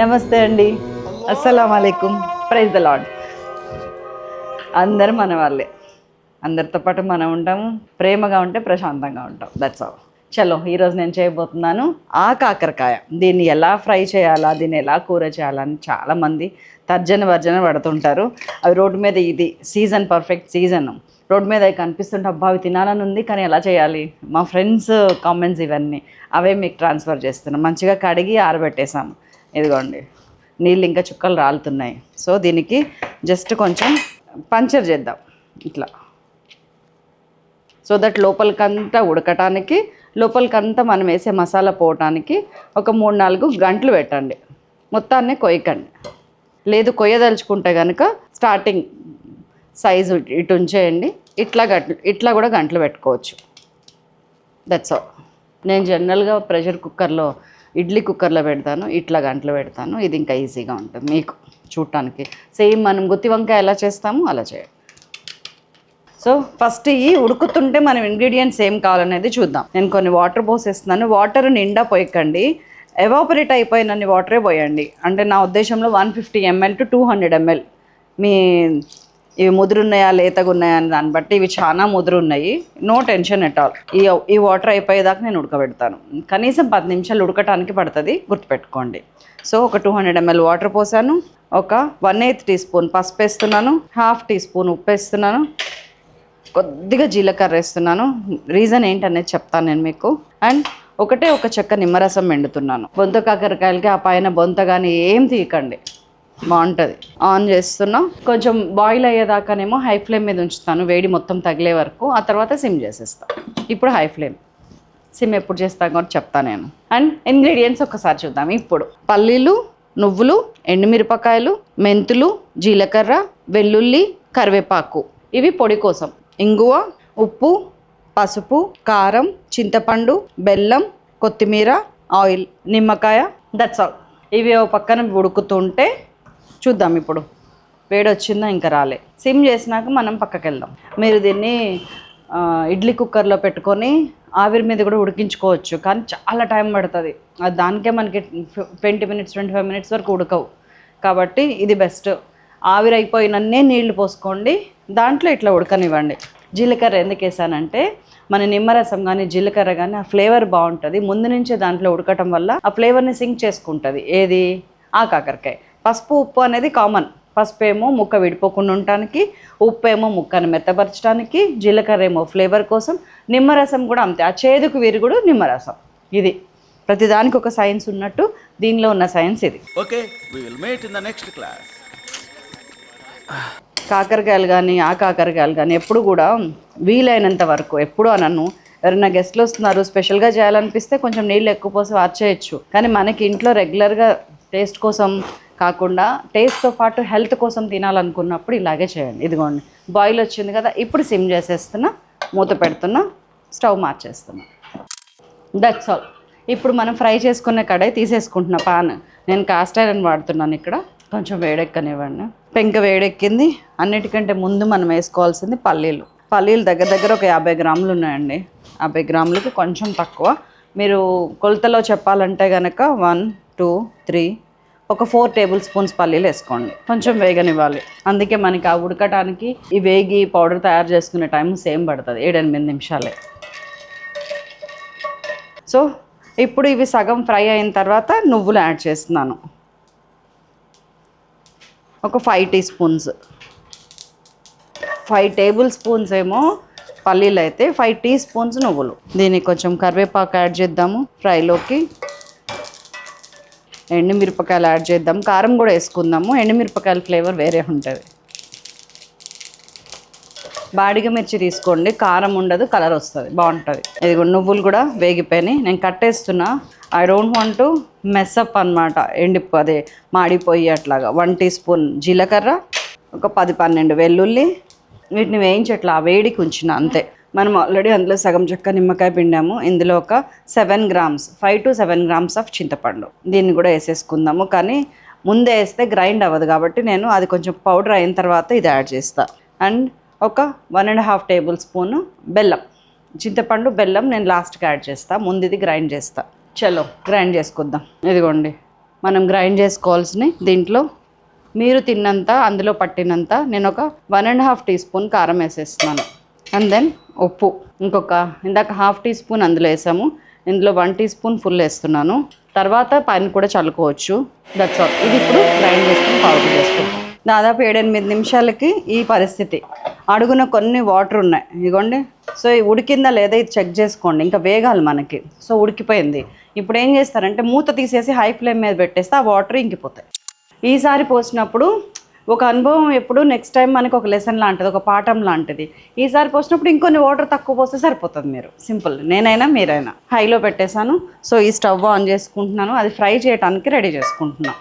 నమస్తే అండి. అస్సలం అయికుం ప్రైజ్ ద లాడ్ అందరు మన వాళ్ళే. అందరితో పాటు మనం ఉంటాము. ప్రేమగా ఉంటే ప్రశాంతంగా ఉంటాం. దట్స్ ఆల్ చలో ఈరోజు నేను చేయబోతున్నాను ఆ కాకరకాయ. దీన్ని ఎలా ఫ్రై చేయాలా దీన్ని ఎలా కూర చేయాలని చాలామంది తర్జన వర్జన పడుతుంటారు. అవి రోడ్డు మీద ఇది సీజన్ పర్ఫెక్ట్ సీజన్. రోడ్డు మీద కనిపిస్తుంటే అబ్బా అవి తినాలని ఉంది కానీ ఎలా చేయాలి? మా ఫ్రెండ్స్ కామెంట్స్ ఇవన్నీ. అవే మీకు ట్రాన్స్ఫర్ చేస్తున్నాం. మంచిగా కడిగి ఆరబెట్టేసాము ఇదిగోండి నీళ్ళు ఇంకా చుక్కలు రాలుతున్నాయి. సో దీనికి జస్ట్ కొంచెం పంచర్ చేద్దాం ఇట్లా. సో దట్ లోపలికంతా ఉడకటానికి లోపలికంతా మనం వేసే మసాలా పోవటానికి ఒక మూడు నాలుగు గంటలు పెట్టండి. మొత్తాన్ని కొయ్యకండి. లేదు కొయ్యదలుచుకుంటే కనుక స్టార్టింగ్ సైజు ఇటు ఉంచేయండి ఇట్లా గంటలు ఇట్లా కూడా గంటలు పెట్టుకోవచ్చు. దట్స్ ఆల్ నేను జనరల్గా ప్రెషర్ కుక్కర్లో ఇడ్లీ కుక్కర్లో పెడతాను ఇట్లా గంటలు పెడతాను. ఇది ఇంకా ఈజీగా ఉంటుంది మీకు చూడటానికి. సేమ్ మనం గుత్తి వంకాయ ఎలా చేస్తామో అలా చేయండి. సో ఫస్ట్ ఈ ఉడుకుతుంటే మనం ఇంగ్రీడియంట్స్ ఏం కావాలనేది చూద్దాం. నేను కొన్ని వాటర్ పోసేస్తున్నాను. వాటర్ నిండా పోయకండి. ఎవాపరేట్ అయిపోయినన్ని వాటరే పోయండి. అంటే నా ఉద్దేశంలో one fifty ML to two hundred ML మీ ఇవి ముదురున్నాయా లేతగా ఉన్నాయా అని దాన్ని బట్టి ఇవి చాలా ముదురున్నాయి. No tension at all. ఈ ఈ వాటర్ అయిపోయేదాకా నేను ఉడకబెడతాను. కనీసం పది నిమిషాలు ఉడకటానికి పడుతుంది గుర్తుపెట్టుకోండి. సో ఒక టూ హండ్రెడ్ ఎంఎల్ వాటర్ పోసాను. ఒక వన్ ఎయిత్ టీ స్పూన్ పసుపు వేస్తున్నాను. హాఫ్ టీ స్పూన్ ఉప్పు వేస్తున్నాను. కొద్దిగా జీలకర్ర వేస్తున్నాను. రీజన్ ఏంటనేది చెప్తాను నేను మీకు. అండ్ ఒకటే ఒక చెక్క నిమ్మరసం ఎండుతున్నాను బొంత కాకరకాయలకి ఆ పైన బొంత కానీ ఏం తీయకండి. బాగుంటుంది. ఆన్ చేస్తున్నా. కొంచెం బాయిల్ అయ్యేదాకానేమో హై ఫ్లేమ్ మీద ఉంచుతాను. వేడి మొత్తం తగిలే వరకు. ఆ తర్వాత సిమ్ చేసేస్తాను ఇప్పుడు హై ఫ్లేమ్ సిమ్ ఎప్పుడు చేస్తాను కూడా చెప్తాను నేను. అండ్ ఇంగ్రీడియంట్స్ ఒకసారి చూద్దాం. ఇప్పుడు పల్లీలు నువ్వులు ఎండుమిరపకాయలు మెంతులు జీలకర్ర వెల్లుల్లి కరివేపాకు. ఇవి పొడి కోసం. ఇంగువ ఉప్పు పసుపు కారం చింతపండు బెల్లం కొత్తిమీర ఆయిల్ నిమ్మకాయ. దట్స్ ఆల్ ఇవి ఓ పక్కన ఉడుకుతుంటే చూద్దాం ఇప్పుడు. వేడి వచ్చిందా ఇంకా రాలే. సిమ్ చేసినాక మనం పక్కకి వెళ్దాం మీరు దీన్ని ఇడ్లీ కుక్కర్లో పెట్టుకొని ఆవిరి మీద కూడా ఉడికించుకోవచ్చు. కానీ చాలా టైం పడుతుంది. అది దానికే మనకి twenty minutes twenty five minutes వరకు ఉడకవు. కాబట్టి ఇది బెస్ట్. ఆవిరి అయిపోయినన్నే నీళ్ళు పోసుకోండి. దాంట్లో ఇట్లా ఉడకనివ్వండి. జీలకర్ర ఎందుకు వేసానంటే మన నిమ్మరసం కానీ జీలకర్ర కానీ ఆ ఫ్లేవర్ బాగుంటుంది. ముందు నుంచే దాంట్లో ఉడకటం వల్ల ఆ ఫ్లేవర్ని సింక్ చేసుకుంటుంది. ఏది? ఆ కాకరకాయ. పసుపు ఉప్పు అనేది కామన్. పసుపు ఏమో ముక్క విడిపోకుండా ఉండటానికి ఉప్పు ఏమో ముక్కను మెత్తపరచడానికి జీలకర్ర ఏమో ఫ్లేవర్ కోసం నిమ్మరసం కూడా అంతే. ఆ చేదుకు విరుగుడు నిమ్మరసం. ఇది. ప్రతిదానికి ఒక సైన్స్ ఉన్నట్టు దీనిలో ఉన్న సైన్స్ ఇది. class. కాకరకాయలు కానీ ఆ కాకరకాయలు కానీ ఎప్పుడు కూడా వీలైనంత వరకు ఎప్పుడు అనను. ఎవరైనా గెస్ట్లు వస్తున్నారు స్పెషల్గా చేయాలనిపిస్తే కొంచెం నీళ్ళు ఎక్కువ పోసి వార్చేయచ్చు. కానీ మనకి ఇంట్లో రెగ్యులర్గా టేస్ట్ కోసం కాకుండా టేస్ట్తో పాటు హెల్త్ కోసం తినాలనుకున్నప్పుడు ఇలాగే చేయండి. ఇదిగోండి బాయిల్ వచ్చింది కదా ఇప్పుడు సిమ్ చేసేస్తున్నా మూత పెడుతున్నా స్టవ్ మార్చేస్తున్నా. దట్స్ ఆల్ ఇప్పుడు మనం ఫ్రై చేసుకున్న కడాయి తీసేసుకుంటున్నా పాన్ నేను కాస్ట్ ఐరన్ వాడుతున్నాను ఇక్కడ. కొంచెం వేడెక్కనివ్వండి. పెంక వేడెక్కింది. అన్నిటికంటే ముందు మనం వేసుకోవాల్సింది పల్లీలు. పల్లీలు దగ్గర దగ్గర ఒక యాభై గ్రాములు ఉన్నాయండి. యాభై గ్రాములకి కొంచెం తక్కువ. మీరు కొలతలో చెప్పాలంటే కనుక వన్ టూ త్రీ ఒక ఫోర్ టేబుల్ స్పూన్స్ పల్లీలు వేసుకోండి. కొంచెం వేగనివ్వాలి. అందుకే మనకి ఆ ఉడకటానికి ఈ వేగి పౌడర్ తయారు చేసుకునే టైం సేమ్ పడుతుంది ఏడెనిమిది నిమిషాలే. సో ఇప్పుడు ఇవి సగం ఫ్రై అయిన తర్వాత నువ్వులు యాడ్ చేస్తున్నాను. ఒక five teaspoons. Five tablespoons ఏమో పల్లీలు అయితే ఫైవ్ టీ స్పూన్స్ నువ్వులు. దీనికి కొంచెం కరివేపాకు యాడ్ చేద్దాము ఫ్రైలోకి. ఎండుమిరపకాయలు యాడ్ చేద్దాం. కారం కూడా వేసుకుందాము. ఎండుమిరపకాయల ఫ్లేవర్ వేరే ఉంటుంది. బాడిగ మిర్చి తీసుకోండి. కారం ఉండదు కలర్ వస్తుంది. బాగుంటుంది. ఇది నువ్వులు కూడా వేగిపోయినాయి. నేను కట్టేస్తున్నా. I don't want to mess up అనమాట ఎండి అదే మాడిపోయి అట్లాగా. వన్ టీ స్పూన్ జీలకర్ర ఒక పది పన్నెండు వెల్లుల్లి వీటిని వేయించి అట్లా ఆ వేడికి ఉంచిన అంతే. మనం ఆల్రెడీ అందులో సగం చెక్క నిమ్మకాయ పిండాము. ఇందులో ఒక seven grams five to seven grams of చింతపండు. దీన్ని కూడా వేసేసుకుందాము. కానీ ముందే వేస్తే గ్రైండ్ అవ్వదు కాబట్టి నేను అది కొంచెం పౌడర్ అయిన తర్వాత ఇది యాడ్ చేస్తా. అండ్ ఒక one and half tablespoon బెల్లం. చింతపండు బెల్లం నేను లాస్ట్కి యాడ్ చేస్తా. ముందు ఇది గ్రైండ్ చేస్తా. చలో గ్రైండ్ చేసుకుందాం. ఇదిగోండి. మనం గ్రైండ్ చేసుకోవాల్సినవి దీంట్లో. మీరు తిన్నంత అందులో పట్టినంత నేను ఒక one and half teaspoon కారం వేసేస్తున్నాను. అండ్ దెన్ ఉప్పు ఇంకొక ఇందాక హాఫ్ టీ స్పూన్ అందులో వేసాము. ఇందులో వన్ టీ స్పూన్ ఫుల్ వేస్తున్నాను. తర్వాత పైన కూడా చల్లుకోవచ్చు. దట్స్ ఆల్ ఇది ఇప్పుడు గ్రైండ్ చేసుకుని పౌడర్ చేసుకుంటాం. దాదాపు ఏడెనిమిది నిమిషాలకి ఈ పరిస్థితి. అడుగున కొన్ని వాటర్ ఉన్నాయి. ఇదిగోండి. సో ఇది ఉడికిందా లేదా ఇది చెక్ చేసుకోండి. ఇంకా వేగాలి మనకి. సో ఉడికిపోయింది. ఇప్పుడు ఏం చేస్తారంటే మూత తీసేసి హై ఫ్లేమ్ మీద పెట్టేస్తే ఆ వాటర్ ఇంకిపోతాయి. ఈసారి పోసినప్పుడు ఒక అనుభవం ఎప్పుడు నెక్స్ట్ టైం మనకి ఒక లెసన్ లాంటిది ఒక పాఠం లాంటిది. ఈసారి పోసినప్పుడు ఇంకొన్ని వాటర్ తక్కువ పోస్తే సరిపోతుంది మీరు. సింపుల్ నేనైనా మీరైనా. హైలో పెట్టేశాను. సో ఈ స్టవ్ ఆన్ చేసుకుంటున్నాను. అది ఫ్రై చేయడానికి రెడీ చేసుకుంటున్నాను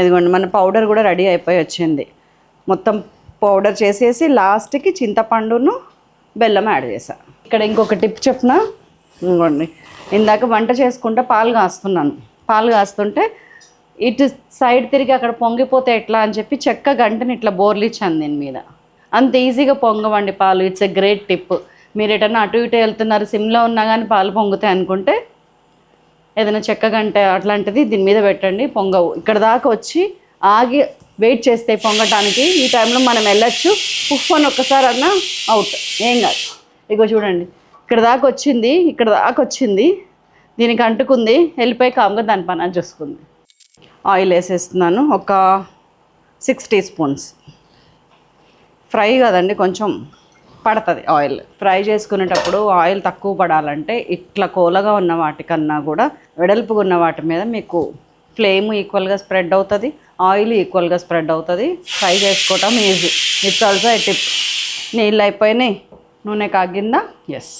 ఇదిగోండి మన పౌడర్ కూడా రెడీ అయిపోయి వచ్చింది. మొత్తం పౌడర్ చేసేసి లాస్ట్కి చింతపండును బెల్లం యాడ్ చేసా ఇక్కడ ఇంకొక టిప్ చెప్పిన? ఇదిగోండి. ఇందాక వంట చేసుకుంటే పాలు కాస్తున్నాను. పాలు కాస్తుంటే ఇటు సైడ్ తిరిగి అక్కడ పొంగిపోతే ఎట్లా అని చెప్పి చెక్క గంటని ఇట్లా బోర్లిచ్చాను దీని మీద. అంత ఈజీగా పొంగవండి పాలు. ఇట్స్ ఎ గ్రేట్ టిప్ మీరు ఎటన్నా అటు ఇటు వెళ్తున్నారు సిమ్లో ఉన్నా కానీ పాలు పొంగుతాయి అనుకుంటే ఏదైనా చెక్క గంట అట్లాంటిది దీని మీద పెట్టండి పొంగవు. ఇక్కడ దాకా వచ్చి ఆగి వెయిట్ చేస్తే పొంగటానికి ఈ టైంలో మనం వెళ్ళొచ్చు. ఉఫ్ అని ఒక్కసారి అన్నా అవుట్ ఏం కాదు. ఇగో చూడండి. ఇక్కడ దాకా వచ్చింది ఇక్కడ దాకా వచ్చింది. దీనికి అంటుకుంది వెళ్ళిపోయి కామ్గా దాని పని చూసుకుంది. ఆయిల్ వేసేస్తున్నాను. ఒక సిక్స్ టీ స్పూన్స్. ఫ్రై కదండి కొంచెం పడుతుంది ఆయిల్. ఫ్రై చేసుకునేటప్పుడు ఆయిల్ తక్కువ పడాలంటే ఇట్లా కోలగా ఉన్న వాటికన్నా కూడా వెడల్పుగా ఉన్న వాటి మీద మీకు ఫ్లేమ్ ఈక్వల్గా స్ప్రెడ్ అవుతుంది ఆయిల్ ఈక్వల్గా స్ప్రెడ్ అవుతుంది. ఫ్రై చేసుకోవటం easy. It's also I tip? నీళ్ళు అయిపోయినాయి నూనె కాగిందా? ఎస్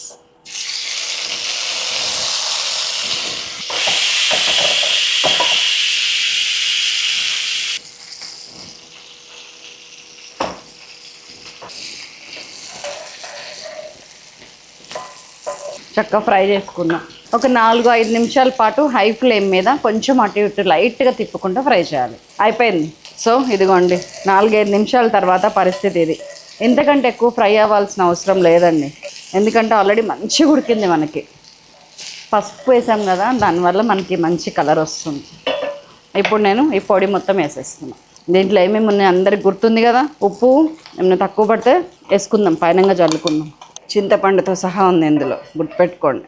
చక్కగా ఫ్రై చేసుకున్నాం. ఒక నాలుగు ఐదు నిమిషాల పాటు హై ఫ్లేమ్ మీద కొంచెం అటు ఇటు లైట్గా తిప్పుకుంటూ ఫ్రై చేయాలి. అయిపోయింది. సో ఇదిగోండి. నాలుగైదు నిమిషాల తర్వాత పరిస్థితి ఇది. ఎంతకంటే ఎక్కువ ఫ్రై అవ్వాల్సిన అవసరం లేదండి. ఎందుకంటే ఆల్రెడీ మంచిగా ఉడికింది మనకి. పసుపు వేసాం కదా దానివల్ల మనకి మంచి కలర్ వస్తుంది. ఇప్పుడు నేను ఈ పొడి మొత్తం వేసేస్తున్నాను దీంట్లో ఏమేమి ఉన్నాయి అందరికి గుర్తుంది కదా? ఉప్పు ఏమైనా తక్కువ పడితే వేసుకుందాం. పైనంగా చల్లుకుందాం చింతపండుతో సహా ఉంది ఇందులో. గుర్తుపెట్టుకోండి.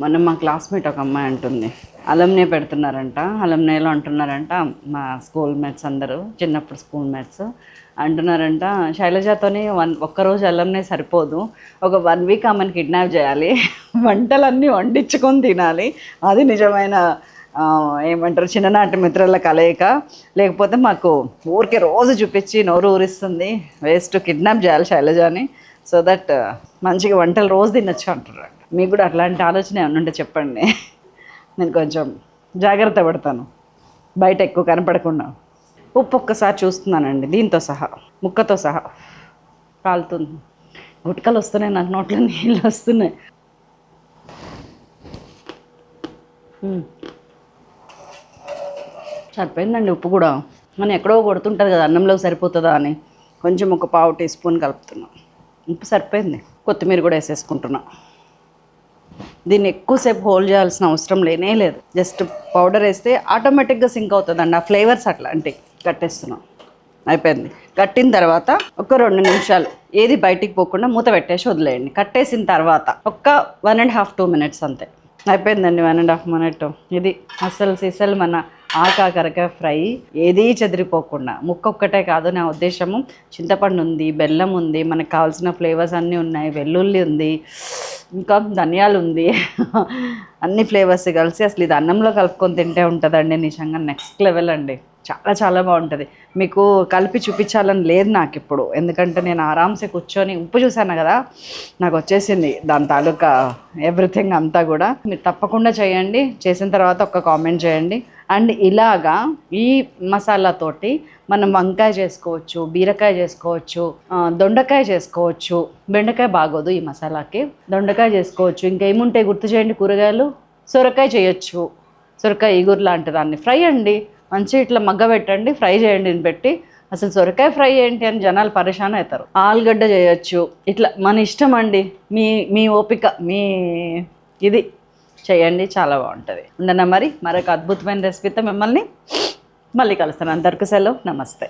మొన్న మా క్లాస్మేట్ ఒక అమ్మాయి అంటుంది అలంనే పెడుతున్నారంట అలంనేలో అంటున్నారంట మా స్కూల్ మేట్స్ అందరూ చిన్నప్పుడు స్కూల్ మేట్స్ అంటున్నారంట శైలజాతోని వన్ ఒక్కరోజు అల్లంనే సరిపోదు ఒక వన్ వీక్ ఆమెను కిడ్నాప్ చేయాలి వంటలన్నీ వండించుకొని తినాలి అది నిజమైన ఏమంటారు చిన్ననాటి మిత్రుల కలయిక. లేకపోతే మాకు ఊరికే రోజు చూపించి నోరు ఊరిస్తుంది. వేస్ట్ కిడ్నాప్ చేయాలి శైలజని సో దట్ మంచిగా వంటలు రోజు తినొచ్చు అంటారు మీకు కూడా అట్లాంటి ఆలోచన ఏమైనా ఉంటే చెప్పండి. నేను కొంచెం జాగ్రత్త పడతాను. బయట ఎక్కువ కనపడకుండా. ఉప్పు ఒక్కసారి చూస్తున్నానండి దీంతో సహా ముక్కతో సహా. కాలుతుంది. గుట్కలు వస్తున్నాయి నాకు నోట్లో నీళ్ళు వస్తున్నాయి. సరిపోయిందండి ఉప్పు కూడా. మనం ఎక్కడో కొడుతుంటుంది కదా అన్నంలో సరిపోతుందా అని. కొంచెం ఒక పావు టీ స్పూన్ కలుపుతున్నాం. ఉప్పు సరిపోయింది. కొత్తిమీర కూడా వేసేసుకుంటున్నా. దీన్ని ఎక్కువసేపు హోల్డ్ చేయాల్సిన అవసరం లేనే లేదు. జస్ట్ పౌడర్ వేస్తే ఆటోమేటిక్గా సింక్ అవుతుందండి. ఆ ఫ్లేవర్స్ అట్లాంటివి కట్టేస్తున్నాం. అయిపోయింది. కట్టిన తర్వాత ఒక రెండు నిమిషాలు ఏది బయటికి పోకుండా మూత పెట్టేసి వదిలేయండి. కట్టేసిన తర్వాత ఒక్క one and half two minutes అంతే. అయిపోయిందండి వన్ అండ్ హాఫ్ మినిట్. ఇది అసలు సిసలు మన ఆకాకరక ఫ్రై ఏదీ చెదిరిపోకుండా. ముక్క ఒక్కటే కాదు నా ఉద్దేశము చింతపండు ఉంది బెల్లం ఉంది మనకు కావాల్సిన ఫ్లేవర్స్ అన్నీ ఉన్నాయి వెల్లుల్లి ఉంది ఇంకా ధనియాలు ఉంది. అన్ని ఫ్లేవర్స్ కలిసి అసలు ఇది అన్నంలో కలుపుకొని తింటే ఉంటుందండి నిజంగా నెక్స్ట్ లెవెల్ అండి. చాలా చాలా బాగుంటుంది. మీకు కలిపి చూపించాలని లేదు నాకు ఇప్పుడు. ఎందుకంటే నేను ఆరామ్సే కూర్చొని ఉప్పు చూశాను కదా నాకు వచ్చేసింది దాని తాలూకా ఎవ్రీథింగ్ అంతా కూడా. మీరు తప్పకుండా చేయండి. చేసిన తర్వాత ఒక కామెంట్ చేయండి. అండ్ ఇలాగా ఈ మసాలాతోటి మనం వంకాయ చేసుకోవచ్చు బీరకాయ చేసుకోవచ్చు దొండకాయ చేసుకోవచ్చు. బెండకాయ బాగోదు ఈ మసాలాకి. దొండకాయ చేసుకోవచ్చు. ఇంకా ఏముంటాయి గుర్తు చేయండి కూరగాయలు? సొరకాయ చేయొచ్చు. సొరకాయ ఈగురు లాంటి దాన్ని. ఫ్రై అండి. మంచి ఇట్లా మగ్గ పెట్టండి ఫ్రై చేయండి అని పెట్టి. అసలు సొరకాయ ఫ్రై ఏంటి అని జనాలు పరేషాన్ అవుతారు. ఆలుగడ్డ చేయొచ్చు. ఇట్లా మన ఇష్టం అండి. మీ మీ ఓపిక మీ ఇది. చేయండి చాలా బాగుంటుంది. ఉండనా మరి? మరొక అద్భుతమైన రెసిపీతో మిమ్మల్ని మళ్ళీ కలుస్తాను. అందరికీ సెలవు. నమస్తే.